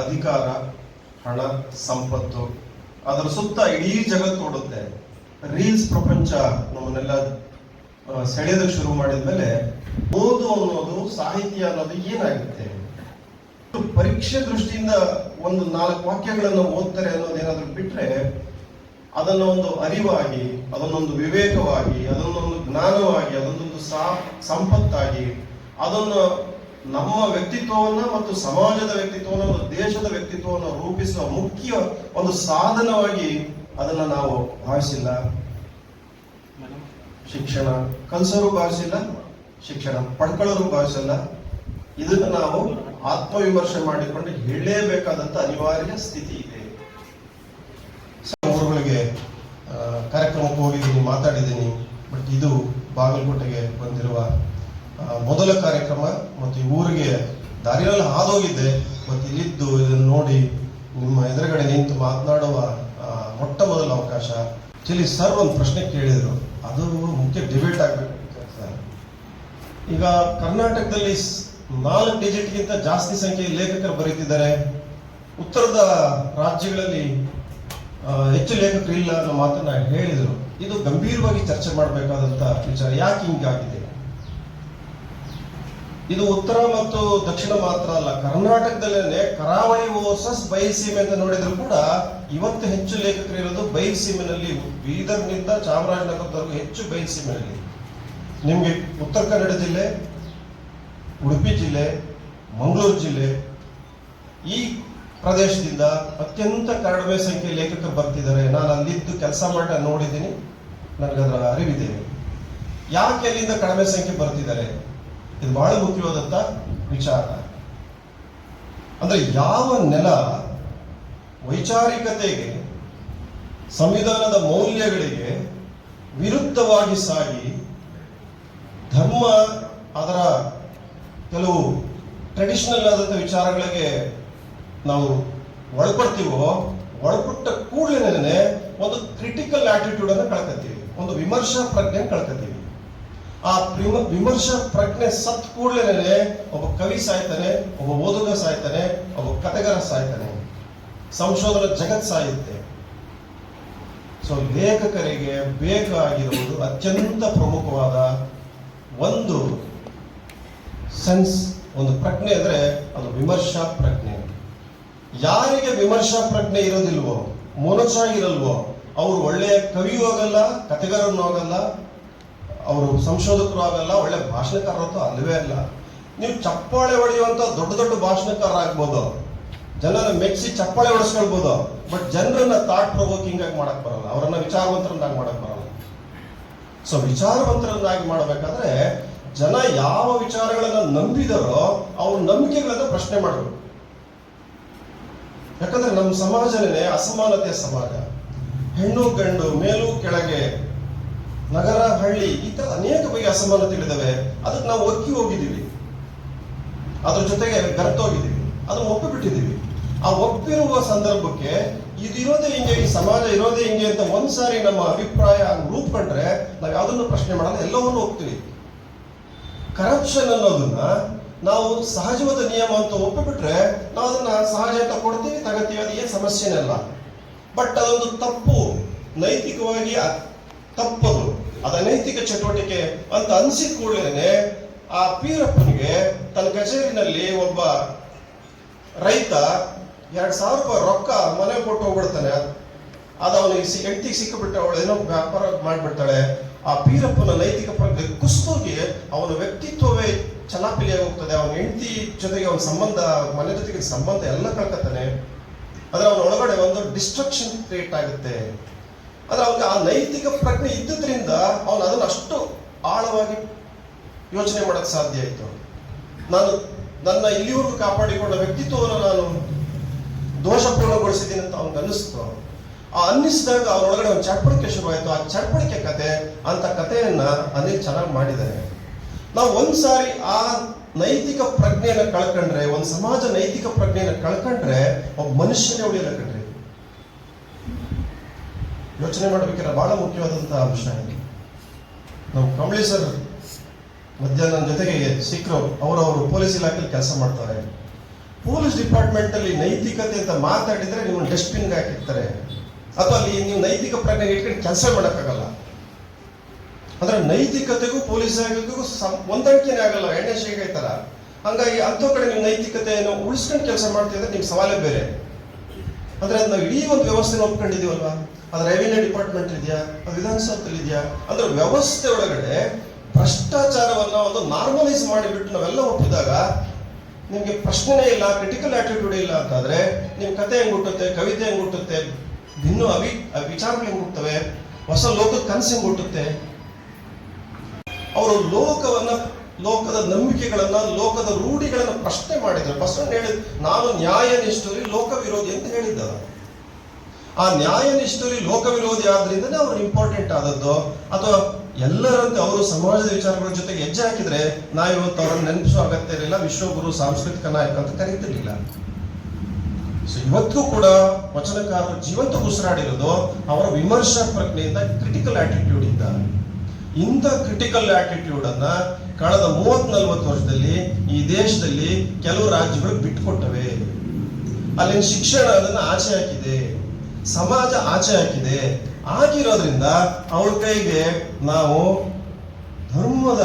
ಅಧಿಕಾರ, ಹಣ, ಸಂಪತ್ತು, ಅದರ ಸುತ್ತ ಇಡೀ ಜಗತ್ತು ಓಡುತ್ತೆ. ರೀಲ್ಸ್ ಪ್ರಪಂಚ ನಮ್ಮನ್ನೆಲ್ಲ ಸೆಳೆಯೋದಕ್ಕೆ ಶುರು ಮಾಡಿದ್ಮೇಲೆ ಓದು ಅನ್ನೋದು, ಸಾಹಿತ್ಯ ಅನ್ನೋದು ಏನಾಗುತ್ತೆ? ಪರೀಕ್ಷೆ ದೃಷ್ಟಿಯಿಂದ ಒಂದು ನಾಲ್ಕು ವಾಕ್ಯಗಳನ್ನು ಓದ್ತಾರೆ ಅನ್ನೋದೇನಾದ್ರೂ ಬಿಟ್ರೆ ಅದನ್ನ ಒಂದು ಅರಿವಾಗಿ, ಅದನ್ನೊಂದು ವಿವೇಕವಾಗಿ, ಅದನ್ನೊಂದು ಜ್ಞಾನವಾಗಿ, ಅದನ್ನೊಂದು ಸಾ, ಸಂಪತ್ತಾಗಿ, ಅದನ್ನು ನಮ್ಮ ವ್ಯಕ್ತಿತ್ವವನ್ನ ಮತ್ತು ಸಮಾಜದ ವ್ಯಕ್ತಿತ್ವವನ್ನು ದೇಶದ ವ್ಯಕ್ತಿತ್ವವನ್ನು ರೂಪಿಸುವ ಮುಖ್ಯ ಒಂದು ಸಾಧನವಾಗಿ ಅದನ್ನ ನಾವು ಭಾವಿಸಿಲ್ಲ. ಶಿಕ್ಷಣ ಕಲ್ಸರು ಭಾವಿಸಿಲ್ಲ, ಶಿಕ್ಷಣ ಪಡ್ಕೊಳ್ಳೋರು ಭಾವಿಸಿಲ್ಲ. ಇದನ್ನು ನಾವು ಆತ್ಮವಿಮರ್ಶೆ ಮಾಡಿಕೊಂಡು ಹೇಳಲೇಬೇಕಾದಂತ ಅನಿವಾರ್ಯ ಸ್ಥಿತಿ ಇದೆ. ಅವರುಗಳಿಗೆ ಕಾರ್ಯಕ್ರಮಕ್ಕೆ ಹೋಗಿದ್ದೀನಿ, ಮಾತಾಡಿದ್ದೀನಿ, ಬಟ್ ಇದು ಬಾಗಲಕೋಟೆಗೆ ಬಂದಿರುವ ಮೊದಲ ಕಾರ್ಯಕ್ರಮ ಮತ್ತು ಈ ಊರಿಗೆ ದಾರಿಯಲ್ಲಿ ಹಾದೋಗಿದ್ದೆ, ಮತ್ತು ಇಲ್ಲಿದ್ದು ಇದನ್ನು ನೋಡಿ ನಿಮ್ಮ ಎದುರುಗಡೆ ನಿಂತು ಮಾತನಾಡುವ ಮೊಟ್ಟ ಮೊದಲ ಅವಕಾಶ. ಚಿಲಿ ಸರ್ ಒಂದು ಪ್ರಶ್ನೆ ಕೇಳಿದರು. ಅದು ಮುಖ್ಯ ಡಿಬೇಟ್ ಆಗಬೇಕು ಸರ್. ಈಗ ಕರ್ನಾಟಕದಲ್ಲಿ ನಾಲ್ಕು ಡಿಜಿಟ್ಗಿಂತ ಜಾಸ್ತಿ ಸಂಖ್ಯೆಯ ಲೇಖಕರು ಬರೀತಿದ್ದಾರೆ. ಉತ್ತರದ ರಾಜ್ಯಗಳಲ್ಲಿ ಹೆಚ್ಚು ಲೇಖಕರು ಇಲ್ಲ ಅನ್ನೋ ಮಾತನ್ನ ಹೇಳಿದರು. ಇದು ಗಂಭೀರವಾಗಿ ಚರ್ಚೆ ಮಾಡಬೇಕಾದಂಥ ವಿಚಾರ. ಯಾಕೆ ಹಿಂಗಾಗಿದೆ? ಇದು ಉತ್ತರ ಮತ್ತು ದಕ್ಷಿಣ ಮಾತ್ರ ಅಲ್ಲ. ಕರ್ನಾಟಕದಲ್ಲೇ ಕರಾವಳಿ ವರ್ಸಸ್ ಬಯಲುಸೀಮೆ ಅಂತ ನೋಡಿದ್ರು ಕೂಡ ಇವತ್ತು ಹೆಚ್ಚು ಲೇಖಕರು ಇರೋದು ಬಯಲುಸೀಮೆನಲ್ಲಿ, ಬೀದರ್ನಿಂದ ಚಾಮರಾಜನಗರದವರೆಗೂ ಹೆಚ್ಚು ಬಯಲುಸೀಮೆನಲ್ಲಿ. ನಿಮಗೆ ಉತ್ತರ ಕನ್ನಡ ಜಿಲ್ಲೆ, ಉಡುಪಿ ಜಿಲ್ಲೆ, ಮಂಗಳೂರು ಜಿಲ್ಲೆ ಈ ಪ್ರದೇಶದಿಂದ ಅತ್ಯಂತ ಕಡಿಮೆ ಸಂಖ್ಯೆ ಲೇಖಕರು ಬರ್ತಿದ್ದಾರೆ. ನಾನು ಅಲ್ಲಿದ್ದು ಕೆಲಸ ಮಾಡಿ ನೋಡಿದ್ದೀನಿ. ನನಗದರ ಅರಿವಿದೆ. ಯಾಕೆ ಅಲ್ಲಿಂದ ಕಡಿಮೆ ಸಂಖ್ಯೆ ಬರ್ತಿದ್ದಾರೆ? ಇದು ಬಹಳ ಮುಖ್ಯವಾದಂತ ವಿಚಾರ. ಅಂದ್ರೆ ಯಾವ ನೆಲ ವೈಚಾರಿಕತೆಗೆ, ಸಂವಿಧಾನದ ಮೌಲ್ಯಗಳಿಗೆ ವಿರುದ್ಧವಾಗಿ ಸಾಗಿ, ಧರ್ಮ ಅದರ ಕೆಲವು ಟ್ರೆಡಿಷನಲ್ ಆದಂಥ ವಿಚಾರಗಳಿಗೆ ನಾವು ಒಳಪಡ್ತೀವೋ, ಒಳಪಟ್ಟ ಕೂಡಲೇ ಒಂದು ಕ್ರಿಟಿಕಲ್ ಆಟಿಟ್ಯೂಡ್ ಅನ್ನು ಕಳ್ಕೊತೀವಿ ಒಂದು ವಿಮರ್ಶಾ ಪ್ರಜ್ಞೆ ಕಳ್ಕೊತೀವಿ ಆ ವಿಮರ್ಶ ಪ್ರಜ್ಞೆ ಸತ್ ಕೂಡಲೇ ಒಬ್ಬ ಕವಿ ಸಾಯ್ತಾನೆ, ಒಬ್ಬ ಓದುಗ ಸಾಯ್ತಾನೆ, ಒಬ್ಬ ಕಥೆಗಾರ ಸಾಯ್ತಾನೆ. ಸಂಶೋಧನ ಜಗತ್ ಸಾಯುತ್ತೆ. ಸೊ ಲೇಖಕರಿಗೆ ಬೇಕಾಗಿರುವುದು ಅತ್ಯಂತ ಪ್ರಮುಖವಾದ ಒಂದು ಸೆನ್ಸ್ ಒಂದು ಪ್ರಜ್ಞೆ ಅಂದ್ರೆ ಅದು ವಿಮರ್ಶಾ ಪ್ರಜ್ಞೆ. ಯಾರಿಗೆ ವಿಮರ್ಶಾ ಪ್ರಜ್ಞೆ ಇರೋದಿಲ್ವೋ ಮನುಷ್ಯ ಇರಲ್ವೋ, ಅವರು ಒಳ್ಳೆಯ ಕವಿಯೂ ಆಗಲ್ಲ, ಕಥೆಗಾರನೂ ಆಗಲ್ಲ ಅವರು ಸಂಶೋಧಕರು ಆಗಲ್ಲ ಒಳ್ಳೆ ಭಾಷಣಕಾರರಂತೂ ಅಲ್ಲವೇ ಅಲ್ಲ. ನೀವು ಚಪ್ಪಾಳೆ ಹೊಡೆಯುವಂತ ದೊಡ್ಡ ದೊಡ್ಡ ಭಾಷಣಕಾರ ಆಗ್ಬೋದು ಜನರ ಮೆಚ್ಚಿ ಚಪ್ಪಾಳೆ ಹೊಡೆಸ್ಕೊಳ್ಬೋದು ಬಟ್ ಜನರನ್ನ ಥಾಟ್ ಪ್ರೊವೋಕಿಂಗ್ ಆಗಿ ಮಾಡಕ್ ಬರಲ್ಲ. ಅವರನ್ನ ವಿಚಾರವಂತರನ್ನಾಗಿ ಮಾಡಕ್ ಬರಲ್ಲ. ಸೊ ವಿಚಾರವಂತರನ್ನಾಗಿ ಮಾಡಬೇಕಾದ್ರೆ ಜನ ಯಾವ ವಿಚಾರಗಳನ್ನ ನಂಬಿದರೋ ಅವ್ರ ನಂಬಿಕೆಗಳನ್ನ ಪ್ರಶ್ನೆ ಮಾಡಬೇಕು. ಯಾಕಂದ್ರೆ ನಮ್ಮ ಸಮಾಜನೇ ಅಸಮಾನತೆಯ ಸಮಾಜ. ಹೆಣ್ಣು ಗಂಡು ಮೇಲು ಕೆಳಗೆ ನಗರ ಹಳ್ಳಿ ಈ ತರ ಅನೇಕ ಬಗೆಯ ಅಸಮಾನತೆಗಳಿದಾವೆ. ಅದಕ್ಕೆ ನಾವು ಒಕ್ಕಿ ಹೋಗಿದ್ದೀವಿ. ಅದ್ರ ಜೊತೆಗೆ ಬೆರ್ತೋಗಿದ್ದೀವಿ ಒಪ್ಪಿ ಒಪ್ಪಿಬಿಟ್ಟಿದ್ದೀವಿ. ಆ ಒಪ್ಪಿರುವ ಸಂದರ್ಭಕ್ಕೆ ಇದಿರೋದೇ ಹಿಂಗೆ, ಈ ಸಮಾಜ ಇರೋದೇ ಹಿಂಗೆ ಅಂತ ಒಂದ್ಸಾರಿ ನಮ್ಮ ಅಭಿಪ್ರಾಯ ರೂಪ್ಕೊಂಡ್ರೆ ನಾವು ಯಾವುದನ್ನು ಪ್ರಶ್ನೆ ಮಾಡಲ್ಲ, ಎಲ್ಲವನ್ನೂ ಹೋಗ್ತೀವಿ ಕರಪ್ಷನ್ ಅನ್ನೋದನ್ನ ನಾವು ಸಹಜವಾದ ನಿಯಮ ಅಂತ ಒಪ್ಪಿಬಿಟ್ರೆ ನಾವು ಅದನ್ನ ಸಹಜ ಅಂತ ಕೊಡ್ತೀವಿ, ತಗತೀವಿ, ಅದು ಏನು ಬಟ್ ಅದೊಂದು ತಪ್ಪು, ನೈತಿಕವಾಗಿ ತಪ್ಪದು. ಅದ ನೈತಿಕ ಚಟುವಟಿಕೆ ಅಂತ ಅನ್ಸಿದ ಕೂಡಲೇ ಆ ಪೀರಪ್ಪನಿಗೆ ತನ್ನ ಕಚೇರಿನಲ್ಲಿ ಒಬ್ಬ ರೈತ ಎರಡ್ ಸಾವಿರ ರೂಪಾಯಿ ರೊಕ್ಕ ಮನೆ ಕೊಟ್ಟು ಹೋಗ್ಬಿಡ್ತಾನೆ. ಅದು ಅವನಿಗೆ ಸಿ, ಹೆಂಡತಿಗೆ ಸಿಕ್ಕಿಬಿಟ್ಟು ಅವಳು ಏನೋ ವ್ಯಾಪಾರ ಮಾಡಿಬಿಡ್ತಾಳೆ. ಆ ಪೀರಪ್ಪನ ನೈತಿಕ ಪ್ರಜ್ಞೆ ಕುಸ್ತೋಗಿ ಅವನ ವ್ಯಕ್ತಿತ್ವವೇ ಚಲಾಪಿಲಿಯಾಗಿ ಹೋಗ್ತದೆ. ಅವನ ಹೆಂಡತಿ ಜೊತೆಗೆ ಅವನ ಸಂಬಂಧ, ಮನೆ ಜೊತೆಗೆ ಸಂಬಂಧ ಎಲ್ಲ ಕಳ್ಕತ್ತಾನೆ. ಆದರೆ ಅವನ ಒಳಗಡೆ ಒಂದು ಡಿಸ್ಟ್ರಕ್ಷನ್ ಕ್ರಿಯೇಟ್ ಆಗುತ್ತೆ. ಆದ್ರೆ ಅವನಿಗೆ ಆ ನೈತಿಕ ಪ್ರಜ್ಞೆ ಇದ್ದುದರಿಂದ ಅವನು ಅದನ್ನು ಅಷ್ಟು ಆಳವಾಗಿ ಯೋಚನೆ ಮಾಡಕ್ ಸಾಧ್ಯ ಆಯ್ತು. ನಾನು ನನ್ನ ಇಲ್ಲಿವರೆಗೂ ಕಾಪಾಡಿಕೊಂಡ ವ್ಯಕ್ತಿತ್ವವನ್ನು ನಾನು ದೋಷಪೂರ್ಣಗೊಳಿಸಿದ್ದೀನಿ ಅಂತ ಅವ್ನಿಗೆ ಅನ್ನಿಸ್ತು. ಆ ಅನ್ನಿಸಿದಾಗ ಅವರೊಳಗಡೆ ಒಂದು ಚಟಪಟಿಕೆ ಶುರುವಾಯಿತು. ಆ ಚಟಪಟಿಕೆ ಕತೆ, ಅಂತ ಕಥೆಯನ್ನು ಅನಿಲ್ ಚೆನ್ನಾಗಿ ಮಾಡಿದ್ದಾರೆ ನಾವು ಒಂದ್ಸಾರಿ ಆ ನೈತಿಕ ಪ್ರಜ್ಞೆಯನ್ನು ಕಳ್ಕೊಂಡ್ರೆ, ಒಂದು ಸಮಾಜ ನೈತಿಕ ಪ್ರಜ್ಞೆಯನ್ನು ಕಳ್ಕೊಂಡ್ರೆ, ಒಬ್ಬ ಮನುಷ್ಯನೇ ಉಳಿಯಲ್ಲ ಕಣ್ರಿ. ಯೋಚನೆ ಮಾಡ್ಬೇಕಾದ್ರೆ ಬಹಳ ಮುಖ್ಯವಾದಂತಹ ಅಂಶ ಇದು. ನಾವು ಕಂಬಳಿ ಸರ್ ಮಧ್ಯಾಹ್ನ ಜೊತೆಗೆ ಸಿಕ್ಕರು ಅವರವರು ಪೊಲೀಸ್ ಇಲಾಖೆಯಲ್ಲಿ ಕೆಲಸ ಮಾಡ್ತಾರೆ. ಪೊಲೀಸ್ ಡಿಪಾರ್ಟ್ಮೆಂಟ್ ಅಲ್ಲಿ ನೈತಿಕತೆ ಅಂತ ಮಾತಾಡಿದ್ರೆ ನಿಮ್ಮನ್ನು ಡಸ್ಟ್ಬಿನ್ಗೆ ಹಾಕಿರ್ತಾರೆ. ಅಥವಾ ಅಲ್ಲಿ ನೀವು ನೈತಿಕ ಪ್ರಜ್ಞೆ ಇಟ್ಕೊಂಡು ಕೆಲಸ ಮಾಡೋಕ್ಕಾಗಲ್ಲ. ಅಂದ್ರೆ ನೈತಿಕತೆಗೂ ಪೊಲೀಸ್ ಆಗಿಗೂ ಹೊಂದಾಣಿಕೆನೇ ಆಗಲ್ಲ. ಎಣ್ಣೆ ಶೇಖ ಹಂಗಾಗಿ ಅಂಥ ಕಡೆ ನೀವು ನೈತಿಕತೆಯನ್ನು ಉಳಿಸ್ಕೊಂಡು ಕೆಲಸ ಮಾಡ್ತಿದ್ರೆ ನಿಮ್ಗೆ ಸವಾಲೇ ಬೇರೆ. ಅಂದ್ರೆ ಅದನ್ನ ಇಡೀ ಒಂದು ವ್ಯವಸ್ಥೆನ ಒಪ್ಕೊಂಡಿದೀವಲ್ವಾ ಅದು ರೆವಿನ್ಯೂ ಡಿಪಾರ್ಟ್ಮೆಂಟ್ ಇದೆಯಾ? ಅದು ವಿಧಾನಸೌಧದಲ್ಲಿ ಇದೆಯಾ? ಅದರ ವ್ಯವಸ್ಥೆ ಒಳಗಡೆ ಭ್ರಷ್ಟಾಚಾರವನ್ನ ಒಂದು ನಾರ್ಮಲೈಸ್ ಮಾಡಿಬಿಟ್ಟು ನಾವೆಲ್ಲ ಒಪ್ಪಿದಾಗ ನಿಮಗೆ ಪ್ರಶ್ನೆನೇ ಇಲ್ಲ ಕ್ರಿಟಿಕಲ್ ಆಟಿಟ್ಯೂಡ್ ಇಲ್ಲ ಅಂತಾದ್ರೆ ನಿಮ್ಮ ಕತೆ ಹೆಂಗ್ ಹುಟ್ಟುತ್ತೆ, ಕವಿತೆ ಹೆಂಗ್ ಹುಟ್ಟುತ್ತೆ ಇನ್ನು ಅವಿ, ವಿಚಾರಗಳು ಹೆಂಗೆ ಹುಟ್ಟುತ್ತವೆ, ಹೊಸ ಲೋಕದ ಕನಸು ಹೆಂಗೆ ಹುಟ್ಟುತ್ತೆ? ಅವರು ಲೋಕವನ್ನ ಲೋಕದ ನಂಬಿಕೆಗಳನ್ನ, ಲೋಕದ ರೂಢಿಗಳನ್ನ ಪ್ರಶ್ನೆ ಮಾಡಿದ್ರು. ಬಸವಣ್ಣ ಹೇಳಿದ ನಾನು ನ್ಯಾಯ ನಿಷ್ಠುರಿ ಲೋಕ ವಿರೋಧಿ ಅಂತ ಹೇಳಿದ್ದ ಆ ನ್ಯಾಯ ನಿಷ್ಠುರಿ ಲೋಕ ವಿರೋಧಿ ಆದ್ರಿಂದನೇ ಅವ್ರು ಇಂಪಾರ್ಟೆಂಟ್ ಆದದ್ದು. ಅಥವಾ ಎಲ್ಲರಂತೆ ಅವರು ಸಮಾಜದ ವಿಚಾರಗಳ ಜೊತೆಗೆ ಹೆಜ್ಜೆ ಹಾಕಿದ್ರೆ, ನಾ ಇವತ್ತು ಅವರನ್ನು ನೆನಪಿಸೋ ಅಗತ್ಯ ಇರಲಿಲ್ಲ, ವಿಶ್ವಗುರು, ಸಾಂಸ್ಕೃತಿಕ ನಾಯಕ ಅಂತ ಕರೀತಿರ್ಲಿಲ್ಲ. ಸೊ ಇವತ್ತು ಕೂಡ ವಚನಕಾರರು ಜೀವಂತ ಉಸಿರಾಡಿರೋದು ಅವರ ವಿಮರ್ಶಾ ಪ್ರಜ್ಞೆಯಿಂದ ಕ್ರಿಟಿಕಲ್ ಆಟಿಟ್ಯೂಡ್ ಇಂದ. ಇಂಥ ಕ್ರಿಟಿಕಲ್ ಆಟಿಟ್ಯೂಡ್ ಅನ್ನ ಕಳೆದ ಮೂವತ್ ನಲ್ವತ್ತು ವರ್ಷದಲ್ಲಿ ಈ ದೇಶದಲ್ಲಿ ಕೆಲವು ರಾಜ್ಯಗಳು ಬಿಟ್ಕೊಟ್ಟವೆ. ಅಲ್ಲಿನ ಶಿಕ್ಷಣ ಅದನ್ನ ಆಚೆ ಹಾಕಿದೆ. ಸಮಾಜ ಆಚೆ ಹಾಕಿದೆ. ಆಗಿರೋದ್ರಿಂದ ಅವಳ ಕೈಗೆ ನಾವು ಧರ್ಮದ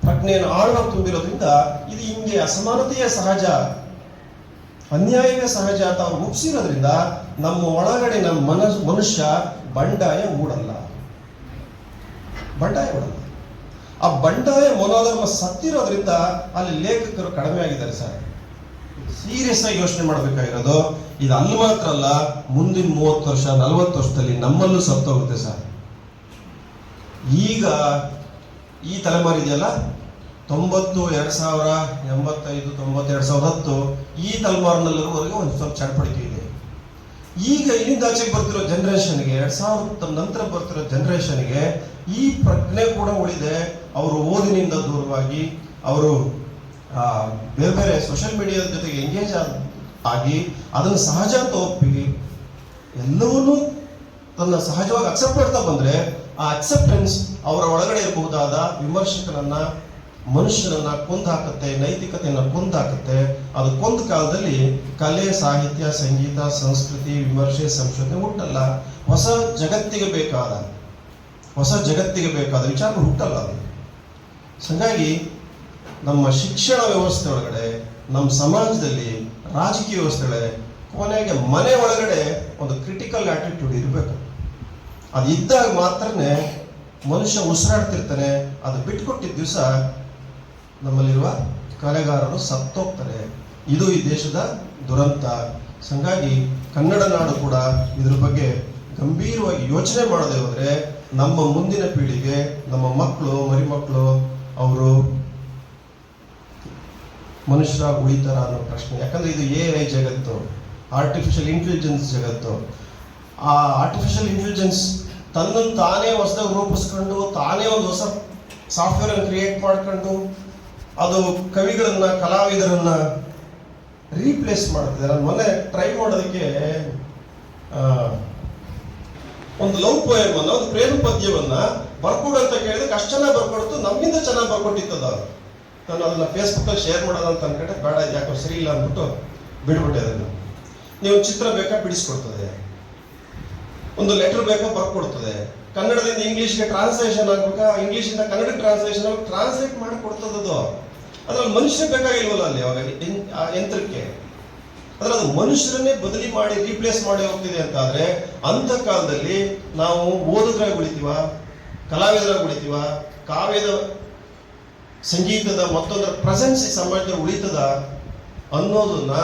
ಪ್ರಜ್ಞೆಯನ್ನು ಆಳ್ವ ತುಂಬಿರೋದ್ರಿಂದ ಇದು ಹಿಂಗೆ ಅಸಮಾನತೆಯ ಸಹಜ ಅನ್ಯಾಯವೇ ಸಹಜ ಅಂತ ಅವ್ರು ನಮ್ಮ ಒಳಗಡೆ ನಮ್ಮ ಮನಸ್ ಮನುಷ್ಯ ಬಂಡಾಯ ಮೂಡಲ್ಲ. ಬಂಡಾಯ ಮೂಡಲ್ಲ. ಆ ಬಂಡಾಯ ಮನೋಧರ್ಮ ಸತ್ತಿರೋದ್ರಿಂದ ಅಲ್ಲಿ ಲೇಖಕರು ಕಡಿಮೆ ಆಗಿದ್ದಾರೆ ಸರ್. ಸೀರಿಯಸ್ ಆಗಿ ಯೋಚನೆ ಮಾಡಬೇಕಾಗಿರೋದು, ಇದು ಅಲ್ಲಿ ಮಾತ್ರ ಅಲ್ಲ, ಮುಂದಿನ ಮೂವತ್ತು ವರ್ಷ, ನಲವತ್ತು ವರ್ಷದಲ್ಲಿ ನಮ್ಮಲ್ಲೂ ಸತ್ತೋಗುತ್ತೆ ಸರ್. ಈಗ ಈ ತಲೆಮಾರು ಇದೆಯಲ್ಲ, ತೊಂಬತ್ತು, ಎರಡ್ ಸಾವಿರ, ಎಂಬತ್ತೈದು ತೊಂಬತ್ತು ಎರಡ್ ಸಾವಿರದ ಹತ್ತು, ಈ ತಲೆಮಾರಿನಲ್ಲಿರುವವರೆಗೆ ಒಂದು ಸ್ವಲ್ಪ ಚಡಪಡಿಕೆ ಇದೆ. ಈಗ ಇಲ್ಲಿಂದ ಆಚೆಗೆ ಬರ್ತಿರೋ ಜನರೇಷನ್ಗೆ ಎರಡ್ ಸಾವಿರದ ನಂತರ ಬರ್ತಿರೋ ಜನರೇಷನ್ಗೆ ಈ ಪ್ರಜ್ಞೆ ಕೂಡ ಉಳಿದೆ. ಅವರು ಓದಿನಿಂದ ದೂರವಾಗಿ ಅವರು ಬೇರೆ ಬೇರೆ ಸೋಷಿಯಲ್ ಮೀಡಿಯಾದ ಜೊತೆಗೆ ಎಂಗೇಜ್ ಆಗಿ ಅದನ್ನು ಸಹಜ ಅಂತ ಒಪ್ಪಿ ಎಲ್ಲವನ್ನೂ ತನ್ನ ಸಹಜವಾಗಿ ಅಕ್ಸೆಪ್ಟ್ ಮಾಡ್ತಾ ಬಂದ್ರೆ ಆ ಅಕ್ಸೆಪ್ಟೆನ್ಸ್ ಅವರ ಒಳಗಡೆ ಇರಬಹುದಾದ ವಿಮರ್ಶಕನನ್ನ, ಮನುಷ್ಯನನ್ನ ಕೊಂದು ಹಾಕುತ್ತೆ ನೈತಿಕತೆಯನ್ನ ಕೊಂದು ಹಾಕುತ್ತೆ ಅದು ಕೊಂದ ಕಾಲದಲ್ಲಿ ಕಲೆ, ಸಾಹಿತ್ಯ, ಸಂಗೀತ, ಸಂಸ್ಕೃತಿ, ವಿಮರ್ಶೆ, ಸಂಶೋಧನೆ ಹುಟ್ಟಲ್ಲ. ಹೊಸ ಜಗತ್ತಿಗೆ ಬೇಕಾದ, ಹೊಸ ಜಗತ್ತಿಗೆ ಬೇಕಾದ ವಿಚಾರ ಹುಟ್ಟಲ್ಲ ಅದು. ಹಂಗಾಗಿ ನಮ್ಮ ಶಿಕ್ಷಣ ವ್ಯವಸ್ಥೆ ಒಳಗಡೆ, ನಮ್ಮ ಸಮಾಜದಲ್ಲಿ ರಾಜಕೀಯ ವ್ಯವಸ್ಥೆ ಒಳಗಡೆ, ಕೊನೆಗೆ ಮನೆ ಒಳಗಡೆ ಒಂದು ಕ್ರಿಟಿಕಲ್ ಆಟಿಟ್ಯೂಡ್ ಇರಬೇಕು. ಅದು ಇದ್ದಾಗ ಮಾತ್ರನೇ ಮನುಷ್ಯ ಉಸಿರಾಡ್ತಿರ್ತಾನೆ, ಅದು ಬಿಟ್ಕೊಟ್ಟಿದ್ದ ದಿವಸ ನಮ್ಮಲ್ಲಿರುವ ಕಲೆಗಾರರು ಸತ್ತೋಗ್ತಾರೆ. ಇದು ಈ ದೇಶದ ದುರಂತ. ಹಂಗಾಗಿ ಕನ್ನಡ ನಾಡು ಕೂಡ ಇದ್ರ ಬಗ್ಗೆ ಗಂಭೀರವಾಗಿ ಯೋಚನೆ ಮಾಡದೆ ಹೋದರೆ ನಮ್ಮ ಮುಂದಿನ ಪೀಳಿಗೆ, ನಮ್ಮ ಮಕ್ಕಳು ಮರಿಮಕ್ಕಳು ಅವರು ಮನುಷ್ಯರ ಉಳಿತಾರ ಅನ್ನೋ ಪ್ರಶ್ನೆ. ಯಾಕಂದ್ರೆ ಇದು ಎ ಐ ಜಗತ್ತು ಆರ್ಟಿಫಿಷಿಯಲ್ ಇಂಟೆಲಿಜೆನ್ಸ್ ಜಗತ್ತು. ಆ ಆರ್ಟಿಫಿಷಿಯಲ್ ಇಂಟೆಲಿಜೆನ್ಸ್ ತನ್ನನ್ನು ತಾನೇ ಹೊಸದಾಗಿ ರೂಪಿಸ್ಕೊಂಡು, ತಾನೇ ಒಂದು ಹೊಸ ಸಾಫ್ಟ್ವೇರ್ ಅನ್ನು ಕ್ರಿಯೇಟ್ ಮಾಡ್ಕೊಂಡು, ಅದು ಕವಿಗಳನ್ನ, ಕಲಾವಿದರನ್ನ ರೀಪ್ಲೇಸ್ ಮಾಡ್ತಿದೆ ನಾನು ಮೊನ್ನೆ ಟ್ರೈ ಮಾಡೋದಕ್ಕೆ ಒಂದು ಲವ್ ಪೋಯಮ್ ಅನ್ನ ಒಂದು ಪ್ರೇಮ ಪದ್ಯವನ್ನ ಬರ್ಕೊಡು ಅಂತ ಕೇಳಿದ್ರೆ ಅಷ್ಟು ಚೆನ್ನಾಗಿ ಬರ್ಕೊಡ್ತು ನಮ್ಮಿಂದ ಚೆನ್ನಾಗಿ ಬರ್ಕೊಟ್ಟಿತ್ತದ ನಾನು ಅದನ್ನ ಫೇಸ್ಬುಕ್ ಅಲ್ಲಿ ಶೇರ್ ಮಾಡೋಣ ಅಂತ ಅನ್ಕೊಂಡೆ, ಬೇಡ, ಇದು ಯಾಕೋ ಸರಿ ಇಲ್ಲ ಅಂದ್ಬಿಟ್ಟು ಬಿಡ್ಬಿಟ್ಟೆ ಅದನ್ನು. ನೀವು ಚಿತ್ರ ಬೇಕಾ ಬಿಡಿಸ್ಕೊಡ್ತದೆ. ಒಂದು ಲೆಟರ್ ಬೇಕಾ ಬರ್ಕೊಡ್ತದೆ. ಕನ್ನಡದಿಂದ ಇಂಗ್ಲಿಷ್ಗೆ ಟ್ರಾನ್ಸ್ಲೇಷನ್ ಆಗ್ಬೇಕಾ? ಇಂಗ್ಲೀಷಿಂದ ಕನ್ನಡ ಟ್ರಾನ್ಸ್ಲೇಷನ್ ಟ್ರಾನ್ಸ್ಲೇಟ್ ಮಾಡಿ ಕೊಡ್ತದದು. ಅದು ಅದ್ರಲ್ಲಿ ಮನುಷ್ಯ ಬೇಕಾಗಿಲ್ವಲ್ಲ ಅಲ್ಲಿ ಅವಾಗ ಯಂತ್ರಕ್ಕೆ ಅಂದ್ರೆ ಅದು ಮನುಷ್ಯರನ್ನೇ ಬದಲಿ ಮಾಡಿ ರೀಪ್ಲೇಸ್ ಮಾಡಿ ಹೋಗ್ತಿದೆ ಅಂತ ಆದ್ರೆ ಅಂತ ಕಾಲದಲ್ಲಿ ನಾವು ಓದುಗರಾಗಿ ಉಳಿತೀವ, ಕಲಾವಿದರಾಗಿ ಉಳಿತೀವ, ಕಾವ್ಯದ ಸಂಗೀತದ ಮತ್ತೊಂದರ ಪ್ರೆಸೆನ್ಸ್ ಈ ಸಮಾಜದಲ್ಲಿ ಉಳಿತದ ಅನ್ನೋದನ್ನ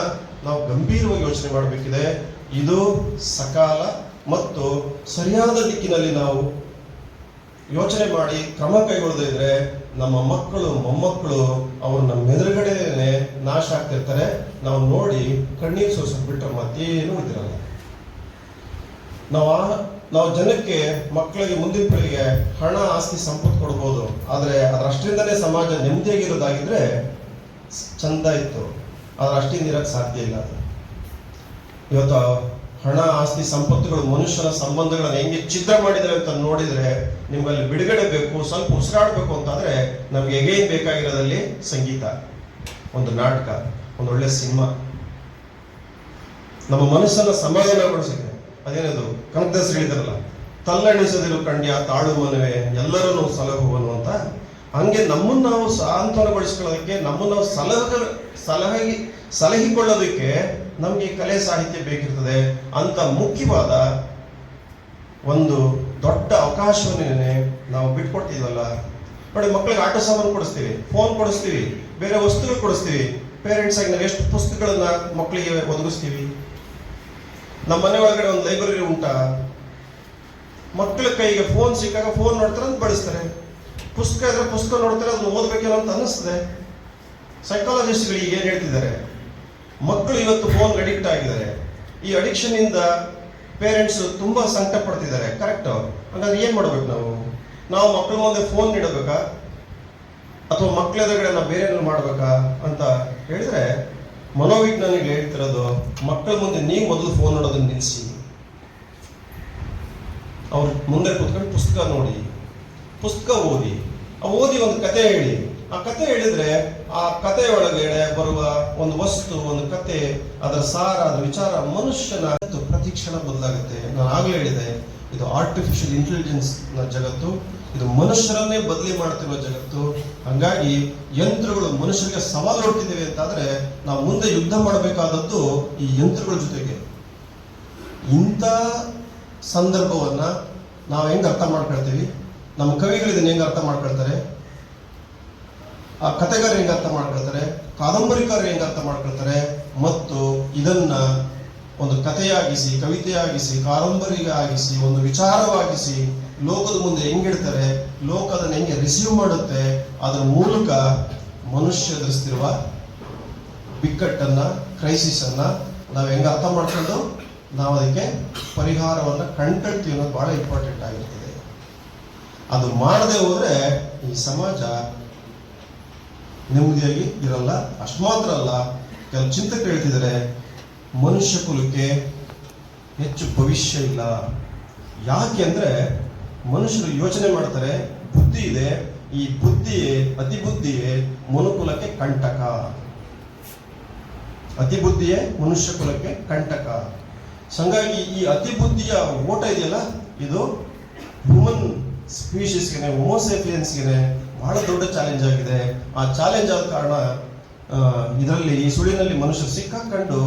ನಾವು ಗಂಭೀರವಾಗಿ ಯೋಚನೆ ಮಾಡಬೇಕಿದೆ. ಇದು ಸಕಾಲ ಮತ್ತು ಸರಿಯಾದ ದಿಕ್ಕಿನಲ್ಲಿ ನಾವು ಯೋಚನೆ ಮಾಡಿ ಕ್ರಮ ಕೈಗೊಳ್ಳದಿದ್ರೆ ನಮ್ಮ ಮಕ್ಕಳು, ಮೊಮ್ಮಕ್ಕಳು ಅವರು ನಮ್ಮ ಎದುರುಗಡೆನೆ ನಾಶ ಆಗ್ತಿರ್ತಾರೆ. ನಾವು ನೋಡಿ ಕಣ್ಣೀರು ಸೋಸಕ್ ಬಿಟ್ರೆ ಮತ್ತೇನು ಇದಿರಲ್ಲ ನಾವು ನಾವು ಜನಕ್ಕೆ ಮಕ್ಕಳಿಗೆ, ಮುಂದಿನ ಪೀಳಿಗೆ ಹಣ, ಆಸ್ತಿ, ಸಂಪತ್ತು ಕೊಡ್ಬೋದು. ಆದರೆ ಅದರಷ್ಟರಿಂದನೇ ಸಮಾಜ ನೆಮ್ಮದಿಯಾಗಿರೋದಾಗಿದ್ರೆ ಚಂದ ಇತ್ತು. ಆದ್ರೆ ಅಷ್ಟಿಂದ ಇರಕ್ ಸಾಧ್ಯ ಇಲ್ಲ ಅದು. ಇವತ್ತು ಹಣ, ಆಸ್ತಿ ಸಂಪತ್ತುಗಳು ಮನುಷ್ಯನ ಸಂಬಂಧಗಳನ್ನ ಹೆಂಗೆ ಚಿತ್ರ ಮಾಡಿದ್ರೆ ಅಂತ ನೋಡಿದರೆ ನಿಮ್ಮಲ್ಲಿ ಬಿಡುಗಡೆ ಬೇಕು, ಸ್ವಲ್ಪ ಉಸಿರಾಡಬೇಕು ಅಂತಾದ್ರೆ ನಮ್ಗೆ ಎಗೇನ್ ಬೇಕಾಗಿರೋದಲ್ಲಿ ಸಂಗೀತ. ಒಂದು ನಾಟಕ, ಒಂದು ಒಳ್ಳೆ ಸಿನಿಮಾ. ನಮ್ಮ ಮನಸ್ಸನ್ನ ಸಮಾಧಾನಗೊಳಿಸಿದೆ ಅದೇನದು? ಕನಕದಾಸ್ ಹೇಳಿದಾರಲ್ಲ, ತಲ್ಲಣಿಸದಿರು ಕಂಡ್ಯ ತಾಳು ಮನವೇ ಸಲಹುವನು ಅಂತ. ಹಂಗೆ ನಮ್ಮನ್ನು ನಾವು ಸಾಂತ್ವನಗೊಳಿಸ್ಕೊಳ್ಳೋದಕ್ಕೆ, ನಮ್ಮನ್ನು ನಾವು ಸಲಹ ಸಲಹಿ ಸಲಹಿಕೊಳ್ಳೋದಕ್ಕೆ ನಮಗೆ ಕಲೆ ಸಾಹಿತ್ಯ ಬೇಕಿರ್ತದೆ ಅಂತ ಮುಖ್ಯವಾದ ಒಂದು ದೊಡ್ಡ ಅವಕಾಶವನ್ನೇ ನಾವು ಬಿಟ್ಕೊಡ್ತೀವಲ್ಲ ನೋಡಿ ಮಕ್ಕಳಿಗೆ ಆಟೋ ಸಾಮಾನು ಕೊಡಿಸ್ತೀವಿ ಫೋನ್ ಕೊಡಿಸ್ತೀವಿ, ಬೇರೆ ವಸ್ತುಗಳು ಕೊಡಿಸ್ತೀವಿ. ಪೇರೆಂಟ್ಸ್ ಆಗಿ ನಾವು ಎಷ್ಟು ಪುಸ್ತಕಗಳನ್ನ ಮಕ್ಕಳಿಗೆ ಒದಗಿಸ್ತೀವಿ? ನಮ್ಮ ಮನೆ ಒಳಗಡೆ ಒಂದು ಲೈಬ್ರರಿ ಉಂಟಾ. ಮಕ್ಕಳ ಕೈಗೆ ಫೋನ್ ಸಿಕ್ಕಾಗ ಫೋನ್ ನೋಡ್ತಾರೆ ಅಂತ ಬಳಸ್ತಾರೆ. ಪುಸ್ತಕ ಇದ್ರೆ ಪುಸ್ತಕ ನೋಡ್ತಾರೆ, ಅದನ್ನ ಓದಬೇಕೇನೋ ಅಂತ ಅನ್ನಿಸ್ತದೆ. ಸೈಕಾಲಜಿಸ್ಟ್ಗಳು ಏನ್ ಹೇಳ್ತಿದ್ದಾರೆ? ಮಕ್ಕಳು ಇವತ್ತು ಫೋನ್ ಅಡಿಕ್ಟ್ ಆಗಿದ್ದಾರೆ. ಈ ಅಡಿಕ್ಷನ್ ಇಂದ ಪೇರೆಂಟ್ಸ್ ತುಂಬಾ ಸಂಕಟ ಪಡ್ತಿದ್ದಾರೆ. ಕರೆಕ್ಟ್ ಹಾಗಾದ್ರೆ ಏನು ಮಾಡ್ಬೇಕು ನಾವು? ನಾವು ಮಕ್ಕಳ ಮುಂದೆ ಫೋನ್ ನೀಡಬೇಕಾ ಅಥವಾ ಮಕ್ಕಳ ಎದುರುಗಡೆ ನಾವು ಬೇರೆ ಏನಾದ್ರು ಮಾಡ್ಬೇಕಾ ಅಂತ ಹೇಳಿದ್ರೆ, ಮನೋವಿಜ್ಞಾನಿಗಳು ಹೇಳ್ತಿರೋದು, ಮಕ್ಕಳ ಮುಂದೆ ನೀವು ಮೊದಲು ಫೋನ್ ನೋಡೋದನ್ನ ನಿಲ್ಲಿಸಿ ಅವ್ರ ಮುಂದೆ ಕೂತ್ಕೊಂಡು ಪುಸ್ತಕ ನೋಡಿ. ಪುಸ್ತಕ ಓದಿ. ಆ ಓದಿ ಒಂದು ಕತೆ ಹೇಳಿ. ಆ ಕತೆ ಹೇಳಿದ್ರೆ ಆ ಕಥೆಯೊಳಗಡೆ ಬರುವ ಒಂದು ವಸ್ತು, ಒಂದು ಕತೆ ಅದರ ಸಾರ, ಅದರ ವಿಚಾರ ಮನುಷ್ಯನ ಪ್ರತಿ ಕ್ಷಣ ಬದಲಾಗುತ್ತೆ. ನಾನು ಆಗಲೇ ಹೇಳಿದೆ, ಇದು ಆರ್ಟಿಫಿಷಿಯಲ್ ಇಂಟೆಲಿಜೆನ್ಸ್ನ ಜಗತ್ತು, ಇದು ಮನುಷ್ಯರನ್ನೇ ಬದಲಿ ಮಾಡ್ತಿರುವ ಜಗತ್ತು. ಹಂಗಾಗಿ ಯಂತ್ರಗಳು ಮನುಷ್ಯರಿಗೆ ಸವಾಲು ಹೊಟ್ಟಿದ್ದೇವೆ ಅಂತಾದ್ರೆ, ನಾವು ಮುಂದೆ ಯುದ್ಧ ಮಾಡಬೇಕಾದದ್ದು ಈ ಯಂತ್ರಗಳ ಜೊತೆಗೆ. ಇಂಥ ಸಂದರ್ಭವನ್ನ ನಾವು ಹೆಂಗೆ ಅರ್ಥ ಮಾಡ್ಕೊಳ್ತೀವಿ? ನಮ್ಮ ಕವಿಗಳು ಇದನ್ನ ಹೆಂಗೆ ಅರ್ಥ ಮಾಡ್ಕೊಳ್ತಾರೆ? ಆ ಕತೆಗಾರ ಹೆಂಗ ಅರ್ಥ ಮಾಡ್ಕೊಳ್ತಾರೆ? ಕಾದಂಬರಿಕಾರ ಹೆಂಗ ಅರ್ಥ ಮಾಡ್ಕೊಳ್ತಾರೆ? ಮತ್ತು ಇದನ್ನ ಒಂದು ಕಥೆಯಾಗಿಸಿ, ಕವಿತೆಯಾಗಿಸಿ, ಕಾದಂಬರಿಯಾಗಿಸಿ, ಒಂದು ವಿಚಾರವಾಗಿಸಿ ಲೋಕದ ಮುಂದೆ ಹೆಂಗಿಡ್ತಾರೆ ಲೋಕ ಅದನ್ನ ಹೆಂಗೆ ರಿಸೀವ್ ಮಾಡುತ್ತೆ? ಅದರ ಮೂಲಕ ಮನುಷ್ಯ ಎದುರಿಸ್ತಿರುವ ಬಿಕ್ಕಟ್ಟನ್ನ ಕ್ರೈಸಿಸ್ ಅನ್ನ ನಾವು ಹೆಂಗ ಅರ್ಥ ಮಾಡ್ಕೊಂಡು ನಾವು ಅದಕ್ಕೆ ಪರಿಹಾರವನ್ನ ಕಂಡ್ಕೊಳ್ತೀವಿ ಅನ್ನೋದು ಬಹಳ ಇಂಪಾರ್ಟೆಂಟ್ ಆಗಿರ್ತದೆ. ಅದು ಮಾಡದೆ ಹೋದ್ರೆ ಈ ಸಮಾಜ ನೆಮ್ಮದಿಯಾಗಿ ಇರಲ್ಲ. ಅಷ್ಟು ಮಾತ್ರ ಅಲ್ಲ, ಕೆಲವು ಚಿಂತೆ ಹೇಳ್ತಿದ್ದಾರೆ ಮನುಷ್ಯ ಕುಲಕ್ಕೆ ಹೆಚ್ಚು ಭವಿಷ್ಯ ಇಲ್ಲ. ಯಾಕೆ ಅಂದರೆ ಮನುಷ್ಯರು ಯೋಚನೆ ಮಾಡ್ತಾರೆ, ಬುದ್ಧಿ ಇದೆ, ಈ ಬುದ್ಧಿಯೇ ಅತಿ ಬುದ್ಧಿಯೇ ಮನುಕುಲಕ್ಕೆ ಕಂಟಕ. ಅತಿ ಬುದ್ಧಿಯೇ ಮನುಷ್ಯ ಕುಲಕ್ಕೆ ಕಂಟಕ. ಹಂಗಾಗಿ ಈ ಅತಿ ಬುದ್ಧಿಯ ಓಟ ಇದೆಯಲ್ಲ, ಇದು ಹ್ಯೂಮನ್ ಸ್ಪೀಷೀಸ್ಗೆ ಹೋಮೋಸೇಪಿಯನ್ಸ್ಗೆ ಬಹಳ ದೊಡ್ಡ ಚಾಲೆಂಜ್ ಆಗಿದೆ. ಆ ಚಾಲೆಂಜ್ ಆದ ಕಾರಣ ಇದರಲ್ಲಿ, ಈ ಸುಳಿನಲ್ಲಿ ಮನುಷ್ಯ ಸಿಕ್ಕಾಕೊಂಡು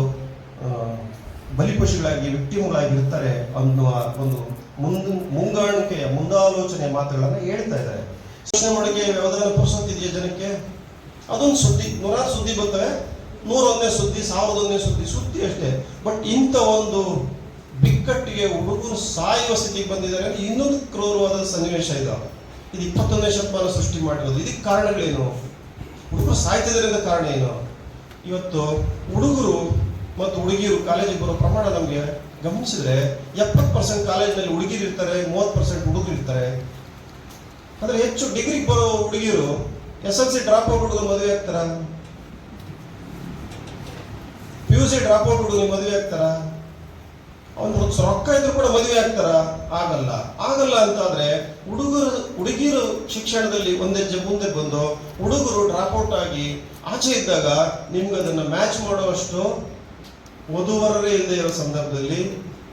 ಬಲಿಪಶುಗಳಾಗಿ ವ್ಯಕ್ತಿಗಳಾಗಿರ್ತಾರೆ ಅನ್ನುವ ಒಂದು ಮುಂದ, ಮುಂಗಾಣಿಕೆಯ, ಮುಂದಾಲೋಚನೆಯ ಮಾತುಗಳನ್ನು ಹೇಳ್ತಾ ಇದ್ದಾರೆ. ಯೋಚನೆ ಮಾಡೋಕೆ ವ್ಯವಧಾನ ಇದೆಯಾ ಜನಕ್ಕೆ? ಅದೊಂದು ಸುದ್ದಿ. ನೂರಾರು ಸುದ್ದಿ ಬರ್ತವೆ ನೂರೊಂದನೇ ಸುದ್ದಿ ಸಾವಿರದೊಂದನೇ ಸುದ್ದಿ ಸುದ್ದಿ ಅಷ್ಟೇ. ಬಟ್ ಇಂಥ ಒಂದು ಬಿಕ್ಕಟ್ಟಿಗೆ ಹುಡುಗರು ಸಾಯುವ ಸ್ಥಿತಿಗೆ ಬಂದಿದ್ದಾರೆ ಇನ್ನೊಂದು ಕ್ರೂರವಾದ ಸನ್ನಿವೇಶ ಇದು. ಇದು ಇಪ್ಪತ್ತೊಂದನೇ ಶತಮಾನ ಸೃಷ್ಟಿ ಮಾಡಿರೋದು. ಇದಕ್ಕೆ ಕಾರಣಗಳೇನು? ಹುಡುಗರು ಸಾಯ್ತಿದ್ರಿಂದ ಕಾರಣ ಏನು? ಇವತ್ತು ಹುಡುಗರು ಮತ್ತು ಹುಡುಗಿಯರು ಕಾಲೇಜಿಗೆ ಬರೋ ಪ್ರಮಾಣ ನಮಗೆ ಗಮನಿಸಿದ್ರೆ ಎಪ್ಪತ್ತು ಪರ್ಸೆಂಟ್ ಕಾಲೇಜಿನಲ್ಲಿ ಹುಡುಗಿರು ಇರ್ತಾರೆ, ಮೂವತ್ತು ಪರ್ಸೆಂಟ್ ಹುಡುಗರು ಇರ್ತಾರೆ. ಅಂದ್ರೆ ಹೆಚ್ಚು ಡಿಗ್ರಿಗೆ ಬರೋ ಹುಡುಗಿಯರು S L C drop out ಹುಡುಗರು ಮದುವೆ ಆಗ್ತಾರ? P U C drop out ಹುಡುಗರು ಮದುವೆ ಆಗ್ತಾರ? ಅವನು ರೊಕ್ಕ ಇದ್ರು ಕೂಡ ಮದುವೆ ಆಗ್ತಾರ? ಆಗಲ್ಲ. ಆಗಲ್ಲ ಅಂತಾದ್ರೆ ಹುಡುಗರು ಹುಡುಗಿಯರು ಶಿಕ್ಷಣದಲ್ಲಿ ಒಂದೇ ಮುಂದೆ ಬಂದು ಹುಡುಗರು ಡ್ರಾಪ್ ಔಟ್ ಆಗಿ ಆಚೆ ಇದ್ದಾಗ ನಿಮ್ಗೆ ಅದನ್ನ ಮ್ಯಾಚ್ ಮಾಡುವಷ್ಟು ವಧುವರರೇ ಇಲ್ಲದೆ ಇರೋ ಸಂದರ್ಭದಲ್ಲಿ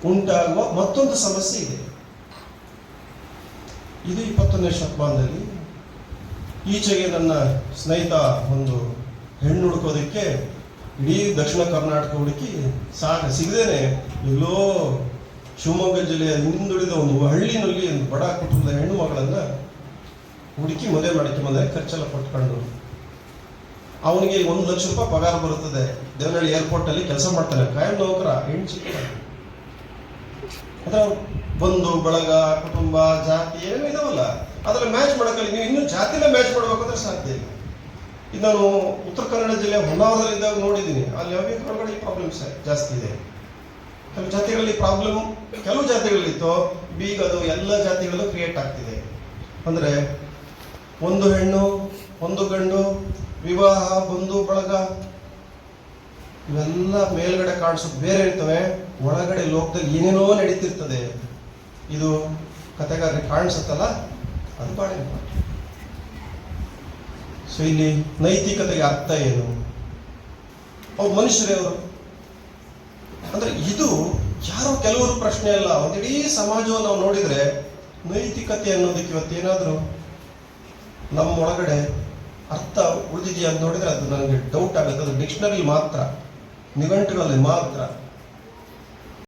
ಉಂಟಾಗುವ ಮತ್ತೊಂದು ಸಮಸ್ಯೆ ಇದೆ. ಇದು ಇಪ್ಪತ್ತೊಂದನೇ ಶತಮಾನದಲ್ಲಿ ಈಚೆಗೆ ನನ್ನ ಸ್ನೇಹಿತ ಒಂದು ಹೆಣ್ಣು ಹುಡುಕೋದಕ್ಕೆ ಇಡೀ ದಕ್ಷಿಣ ಕರ್ನಾಟಕ ಹುಡುಕಿ ಸಾಕ, ಸಿಗದೇನೆ ಎಲ್ಲೋ ಶಿವಮೊಗ್ಗ ಜಿಲ್ಲೆಯ ಹಿಂದುಳಿದ ಒಂದು ಹಳ್ಳಿನಲ್ಲಿ ಒಂದು ಬಡ ಕುಟುಂಬದ ಹೆಣ್ಣು ಮಗಳನ್ನ ಹುಡುಕಿ ಮದುವೆ ಮಾಡಿಕೆ ಬಂದರೆ ಖರ್ಚೆಲ್ಲ ಕೊಟ್ಕೊಂಡು ಅವನಿಗೆ ಒಂದು ಲಕ್ಷ ರೂಪಾಯಿ ಪಗಾರ ಬರುತ್ತದೆ. ದೇವನಹಳ್ಳಿ ಏರ್ಪೋರ್ಟ್ ಅಲ್ಲಿ ಕೆಲಸ ಮಾಡ್ತಾನೆ. ಕಾಯಂ ನೌಕರ, ಹೆಣ್ಣು ಚಿಕ್ಕ ಬಂದು ಬಂಧು, ಬಳಗ, ಕುಟುಂಬ, ಜಾತಿ ಏನೇನು ಇದಾವಲ್ಲ. ಅದರ ಮ್ಯಾಚ್ ಮಾಡಕ್ಕಲ್ಲಿ ನೀವು ಇನ್ನೂ ಜಾತಿನ ಮ್ಯಾಚ್ ಮಾಡ್ಬೇಕಂದ್ರೆ ಸಾಧ್ಯ ಇಲ್ಲ. ಇದು ನಾನು ಉತ್ತರ ಕನ್ನಡ ಜಿಲ್ಲೆ ಹೊನ್ನಾವರದಲ್ಲಿ ಇದ್ದಾಗ ನೋಡಿದ್ದೀನಿ. ಅಲ್ಲಿ ಯಾವ ಪ್ರಾಬ್ಲಮ್ಸ್ ಜಾಸ್ತಿ ಇದೆ. ಕೆಲವು ಜಾತಿಗಳಲ್ಲಿ ಪ್ರಾಬ್ಲಮ್ ಕೆಲವು ಜಾತಿಗಳಲ್ಲಿತ್ತು ಬೀಗ ಅದು ಎಲ್ಲ ಜಾತಿಗಳು ಕ್ರಿಯೇಟ್ ಆಗ್ತಿದೆ. ಅಂದ್ರೆ ಒಂದು ಹೆಣ್ಣು, ಒಂದು ಗಂಡು, ವಿವಾಹ, ಬಂಧು, ಬಳಗ ಇವೆಲ್ಲ ಮೇಲ್ಗಡೆ ಕಾಣಿಸೋದು ಬೇರೆ ಇರ್ತವೆ. ಒಳಗಡೆ ಲೋಕದಲ್ಲಿ ಏನೇನೋ ನಡೀತಿರ್ತದೆ. ಇದು ಕತೆಗಾರರಿಗೆ ಕಾಣಿಸುತ್ತಲ್ಲ? ಅದು ಬಾಳೆ ಸೊ ಇಲ್ಲಿ ನೈತಿಕತೆಗೆ ಅರ್ಥ ಏನು? ಅವ್ರು ಮನುಷ್ಯರೇ ಅವರು. ಅಂದ್ರೆ ಇದು ಯಾರೋ ಕೆಲವರು ಪ್ರಶ್ನೆ ಅಲ್ಲ. ಒಂದು ಇಡೀ ಸಮಾಜವನ್ನು ನಾವು ನೋಡಿದ್ರೆ ನೈತಿಕತೆ ಅನ್ನೋದಕ್ಕೆ ಇವತ್ತೇನಾದರೂ ನಮ್ಮೊಳಗಡೆ ಅರ್ಥ ಉಳಿದಿದೆಯಾ ಅಂತ ನೋಡಿದ್ರೆ ಅದು ನನಗೆ ಡೌಟ್ ಆಗುತ್ತೆ ಅದು ಡಿಕ್ಷನರಿ ಮಾತ್ರ. ನಿಘಂಟುಗಳಲ್ಲಿ ಮಾತ್ರ.